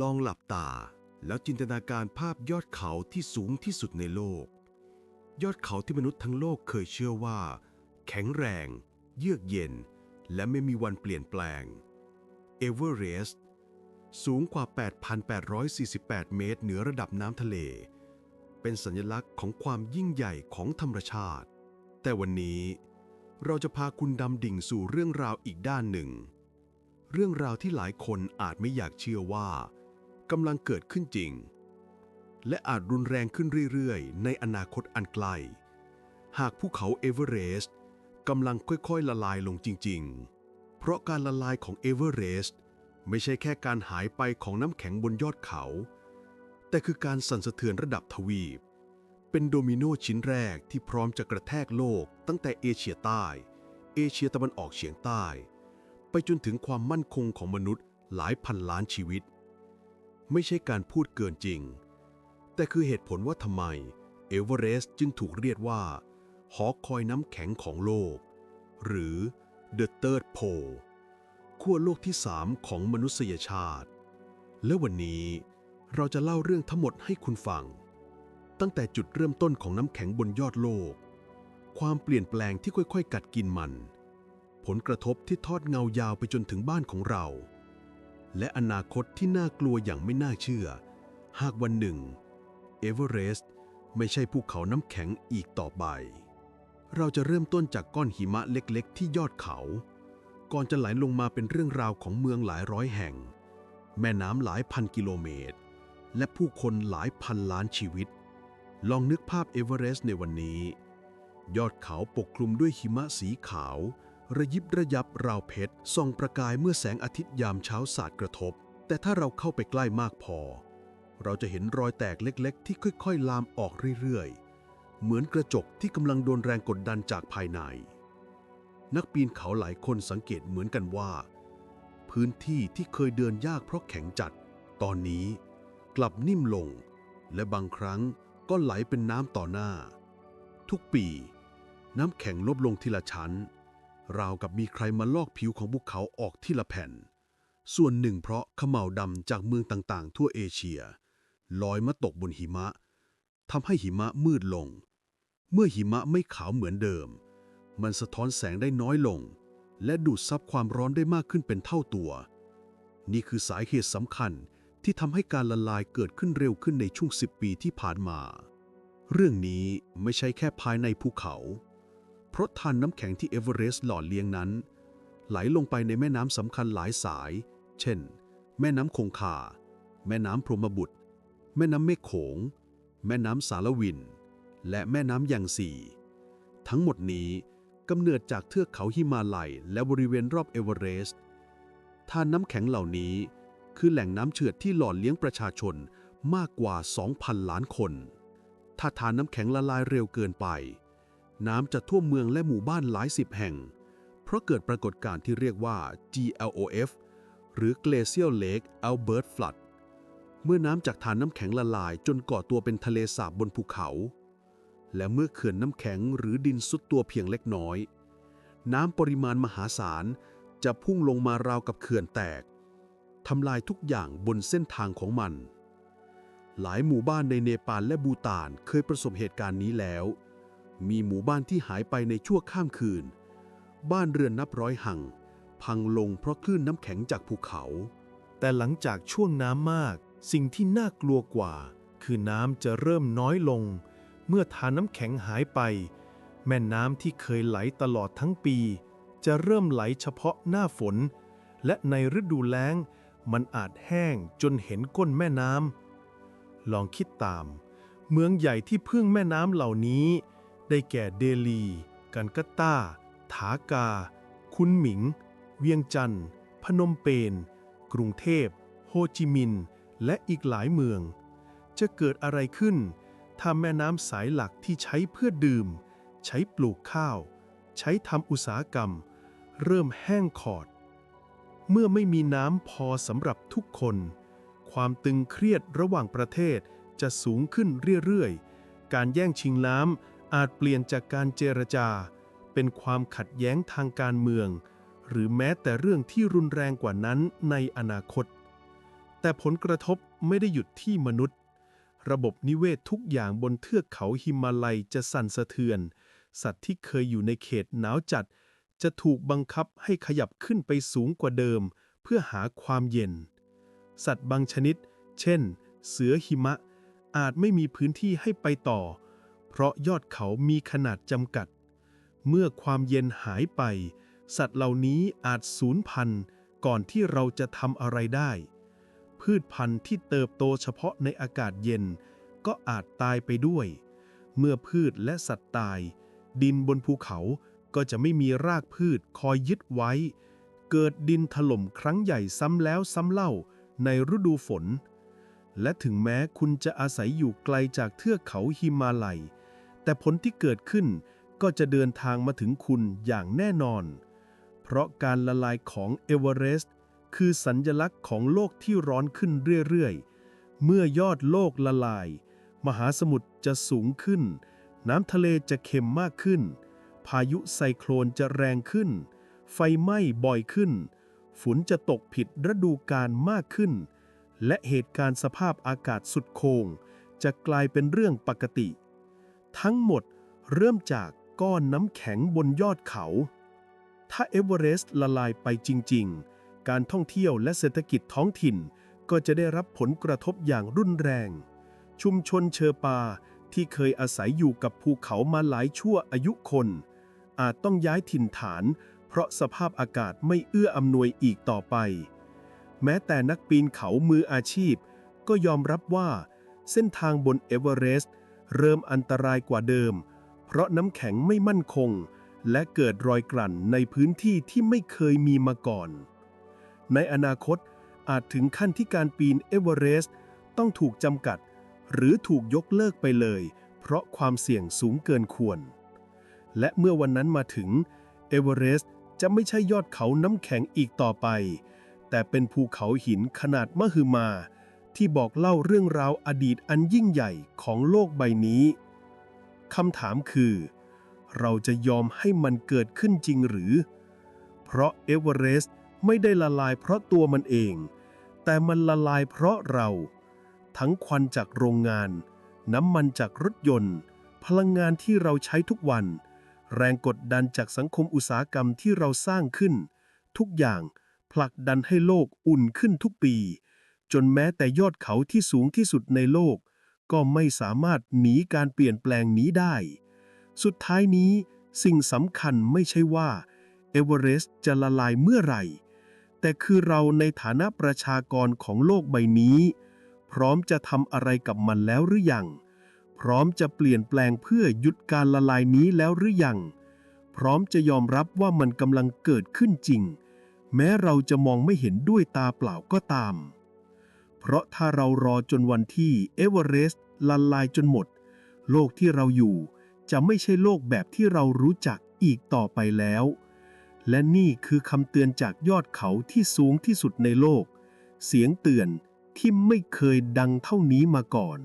ลองหลับตา แล้วจินตนาการภาพยอดเขาที่สูงที่สุดในโลก ยอดเขาที่มนุษย์ทั้งโลกเคยเชื่อว่า แข็งแรง เยือกเย็น และไม่มีวันเปลี่ยนแปลงเอเวอเรสต์สูงกว่า 8,848 เมตรเหนือระดับน้ำทะเล เป็นสัญลักษณ์ของความยิ่งใหญ่ของธรรมชาติ แต่วันนี้เราจะพาคุณดำดิ่งสู่เรื่องราวอีกด้านหนึ่ง เรื่องราวที่หลายคนอาจไม่อยากเชื่อว่า กำลังเกิดขึ้นจริง และอาจรุนแรงขึ้นเรื่อยๆ ในอนาคตอันไกล หากภูเขาเอเวอเรสต์กำลังค่อยๆ ละลายลงจริง ๆ เพราะการละลายของเอเวอเรสต์ไม่ใช่แค่การหายไปของน้ำแข็งบนยอดเขา แต่คือการสั่นสะเทือนระดับทวีป เป็นโดมิโนชิ้นแรกที่พร้อมจะกระแทกโลกตั้งแต่เอเชียใต้ เอเชียตะวันออกเฉียงใต้ ไปจนถึงความมั่นคงของมนุษย์หลายพันล้านชีวิต ไม่ใช่การพูดเกินจริง แต่คือเหตุผลว่าทำไมเอเวอเรสต์จึงถูกเรียกว่า หอคอยน้ำแข็งของโลก หรือ The Third Pole ขั้วโลกที่สามของมนุษยชาติ และวันนี้เราจะเล่าเรื่องทั้งหมดให้คุณฟัง ตั้งแต่จุดเริ่มต้นของน้ำแข็งบนยอดโลก ความเปลี่ยนแปลงที่ค่อยๆ กัดกินมัน ผลกระทบที่ทอดเงายาวไปจนถึงบ้านของเรา และอนาคตที่น่ากลัวอย่างไม่น่าเชื่อ หากวันหนึ่งเอเวอเรสต์ไม่ใช่ภูเขาน้ำแข็งอีกต่อไป เราจะเริ่มต้นจากก้อนหิมะเล็กๆ ที่ยอดเขา ก่อนจะไหลลงมาเป็นเรื่องราวของเมืองหลายร้อยแห่ง แม่น้ำหลายพันกิโลเมตร และผู้คนหลายพันล้านชีวิต ลองนึกภาพเอเวอเรสต์ในวันนี้ ยอดเขาปกคลุมด้วยหิมะสีขาว ระยิบระยับราวเพชรส่องประกายเมื่อแสงอาทิตย์ยามเช้าสาดกระทบ แต่ถ้าเราเข้าไปใกล้มากพอ เราจะเห็นรอยแตกเล็ก ๆ ที่ค่อย ๆ ลามออกเรื่อย ๆ เหมือนกระจกที่กำลังโดนแรงกดดันจากภายใน นักปีนเขาหลายคนสังเกตเหมือนกันว่า พื้นที่ที่เคยเดินยากเพราะแข็งจัด ตอนนี้กลับนิ่มลง และบางครั้งก็ไหลเป็นน้ำต่อหน้า ทุกปี น้ำแข็งลดลงทีละชั้น ราวกับมีใครมาลอกผิวของภูเขาออกที่ละแผ่น ส่วนหนึ่งเพราะขม่าวดำจากเมืองต่างๆ ทั่วเอเชีย ลอยมาตกบนหิมะทำให้หิมะมืดลง เมื่อหิมะไม่ขาวเหมือนเดิม มันสะท้อนแสงได้น้อยลง และดูดซับความร้อนได้มากขึ้นเป็นเท่าตัว นี่คือสาเหตุสำคัญที่ทำให้การละลายเกิดขึ้นเร็วขึ้นในช่วง 10 ปีที่ผ่านมา เรื่องนี้ไม่ใช่แค่ภายในภูเขา เพราะทานน้ำแข็งที่เอเวอเรสต์หล่อเลี้ยงนั้น ไหลลงไปในแม่น้ำสำคัญหลายสาย เช่น แม่น้ำคงคา แม่น้ำพรหมบุตร แม่น้ำเมฆโขง แม่น้ำสารวิน และแม่น้ำยังสีทั้งหมดนี้กำเนิดจากเทือกเขาหิมาลัยและบริเวณรอบเอเวอเรสต์ทานน้ำแข็งเหล่านี้คือแหล่งน้ำเฉือดที่หล่อเลี้ยงประชาชนมากกว่า 2,000 ล้านคน ถ้าทานน้ำแข็งละลายเร็วเกินไป น้ำจะท่วมเมืองและหมู่บ้านหลายสิบแห่ง เพราะเกิดปรากฏการณ์ที่เรียกว่า GLOF หรือ Glacial Lake Albert Flood เมื่อน้ำจากทานน้ำแข็งละลายจนก่อตัวเป็นทะเลสาบบนภูเขา และเมื่อเขื่อนน้ำแข็งหรือดินซุดตัวเพียงเล็กน้อย น้ำปริมาณมหาศาลจะพุ่งลงมาราวกับเขื่อนแตกทำลายทุกอย่างบนเส้นทางของมัน หลายหมู่บ้านในเนปาลและบูตานเคยประสบเหตุการณ์นี้แล้ว มีหมู่บ้านที่หายไปในชั่วข้ามคืน บ้านเรือนนับร้อยหัง พังลงเพราะคลื่นน้ำแข็งจากภูเขา แต่หลังจากช่วงน้ำมาก สิ่งที่น่ากลัวกว่า คือน้ำจะเริ่มน้อยลง เมื่อทานน้ำแข็งหายไป แม่น้ำที่เคยไหลตลอดทั้งปี จะเริ่มไหลเฉพาะหน้าฝน และในฤดูแล้ง มันอาจแห้งจนเห็นก้นแม่น้ำลองคิดตาม เมืองใหญ่ที่พึ่งแม่น้ำเหล่านี้ ได้แก่เดลี กันกัตตาถากา คุนหมิง เวียงจันทร์ พนมเปญ กรุงเทพ โฮจิมินห์ และอีกหลายเมือง จะเกิดอะไรขึ้น ถ้าแม่น้ำสายหลักที่ใช้เพื่อดื่ม ใช้ปลูกข้าว ใช้ทำอุตสาหกรรม เริ่มแห้งขอด เมื่อไม่มีน้ำพอสำหรับทุกคน ความตึงเครียดระหว่างประเทศจะสูงขึ้นเรื่อยๆ การแย่งชิงน้ำ อาจเปลี่ยนจากการเจรจา เป็นความขัดแย้งทางการเมือง หรือแม้แต่เรื่องที่รุนแรงกว่านั้นในอนาคต แต่ผลกระทบไม่ได้หยุดที่มนุษย์ ระบบนิเวศทุกอย่างบนเทือกเขาหิมาลัยจะสั่นสะเทือน สัตว์ที่เคยอยู่ในเขตหนาวจัด จะถูกบังคับให้ขยับขึ้นไปสูงกว่าเดิม เพื่อหาความเย็น สัตว์บางชนิด เช่น เสือหิมะอาจไม่มีพื้นที่ให้ไปต่อเพราะยอดเขามีขนาดจำกัด เมื่อความเย็นหายไป สัตว์เหล่านี้อาจสูญพันธุ์ก่อนที่เราจะทำอะไรได้ พืชพันธุ์ที่เติบโตเฉพาะในอากาศเย็น ก็อาจตายไปด้วย เมื่อพืชและสัตว์ตาย ดินบนภูเขาก็จะไม่มีรากพืชคอยยึดไว้ เกิดดินถล่มครั้งใหญ่ซ้ำแล้วซ้ำเล่าในฤดูฝน และถึงแม้คุณจะอาศัยอยู่ไกลจากเทือกเขาหิมาลัย แต่ผลที่เกิดขึ้นก็จะเดินทางมาถึงคุณอย่างแน่นอน เพราะการละลายของเอเวอเรสต์คือสัญญลักษณ์ของโลกที่ร้อนขึ้นเรื่อยๆ เมื่อยอดโลกละลาย มหาสมุทรจะสูงขึ้น น้ำทะเลจะเค็มมากขึ้น พายุไซโคลนจะแรงขึ้น ไฟไหม้บ่อยขึ้น ฝนจะตกผิดฤดูกาลมากขึ้น และเหตุการณ์สภาพอากาศสุดโคงจะกลายเป็นเรื่องปกติ ทั้งหมดเริ่มจากก้อนน้ำแข็งบนยอดเขา ถ้าเอเวอเรสต์ละลายไปจริง ๆ การท่องเที่ยวและเศรษฐกิจท้องถิ่นก็จะได้รับผลกระทบอย่างรุนแรง ชุมชนเชอปาที่เคยอาศัยอยู่กับภูเขามาหลายชั่วอายุคน อาจต้องย้ายถิ่นฐาน เพราะสภาพอากาศไม่เอื้ออำนวยอีกต่อไป แม้แต่นักปีนเขามืออาชีพ ก็ยอมรับว่า เส้นทางบนเอเวอเรสต์ เริ่มอันตรายกว่าเดิม เพราะน้ำแข็งไม่มั่นคง และเกิดรอยกลั่นในพื้นที่ที่ไม่เคยมีมาก่อน ในอนาคตอาจถึงขั้นที่การปีนเอเวอเรสต์ต้องถูกจำกัด หรือถูกยกเลิกไปเลย เพราะความเสี่ยงสูงเกินควร และเมื่อวันนั้นมาถึงเอเวอเรสต์จะไม่ใช่ยอดเขาน้ำแข็งอีกต่อไป แต่เป็นภูเขาหินขนาดมหึมา ที่บอกเล่าเรื่องราวอดีตอันยิ่งใหญ่ของโลกใบนี้คำถามคือ เราจะยอมให้มันเกิดขึ้นจริงหรือ เพราะเอเวอเรสต์ไม่ได้ละลายเพราะตัวมันเอง แต่มันละลายเพราะเรา ทั้งควันจากโรงงาน น้ำมันจากรถยนต์ พลังงานที่เราใช้ทุกวัน แรงกดดันจากสังคมอุตสาหกรรมที่เราสร้างขึ้น ทุกอย่างผลักดันให้โลกอุ่นขึ้นทุกปี จนแม้แต่ยอดเขาที่สูงที่สุดในโลก ก็ไม่สามารถหนีการเปลี่ยนแปลงนี้ได้ สุดท้ายนี้สิ่งสำคัญไม่ใช่ว่าเอเวอเรสต์จะละลายเมื่อไหร่ แต่คือเราในฐานะประชากรของโลกใบนี้ พร้อมจะทำอะไรกับมันแล้วหรือยัง พร้อมจะเปลี่ยนแปลงเพื่อหยุดการละลายนี้แล้วหรือยัง พร้อมจะยอมรับว่ามันกำลังเกิดขึ้นจริง แม้เราจะมองไม่เห็นด้วยตาเปล่าก็ตาม เพราะถ้าเรารอจนวันที่เอเวอเรสต์ละลายจนหมด โลกที่เราอยู่จะไม่ใช่โลกแบบที่เรารู้จักอีกต่อไปแล้ว และนี่คือคำเตือนจากยอดเขาที่สูงที่สุดในโลก เสียงเตือนที่ไม่เคยดังเท่านี้มาก่อน